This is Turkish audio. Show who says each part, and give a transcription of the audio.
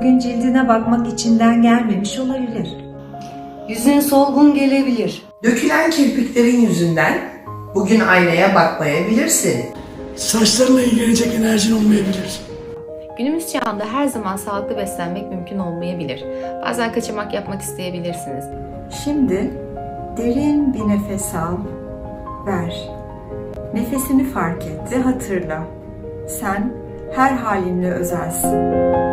Speaker 1: Bugün cildine bakmak içinden gelmemiş olabilir.
Speaker 2: Yüzün solgun gelebilir.
Speaker 3: Dökülen kirpiklerin yüzünden bugün aynaya bakmayabilirsin.
Speaker 4: Saçlarına ilgilenecek enerjin olmayabilir.
Speaker 5: Günümüz çağında her zaman sağlıklı beslenmek mümkün olmayabilir. Bazen kaçamak yapmak isteyebilirsiniz.
Speaker 1: Şimdi derin bir nefes al, ver. Nefesini fark et ve hatırla. Sen her halinle özelsin.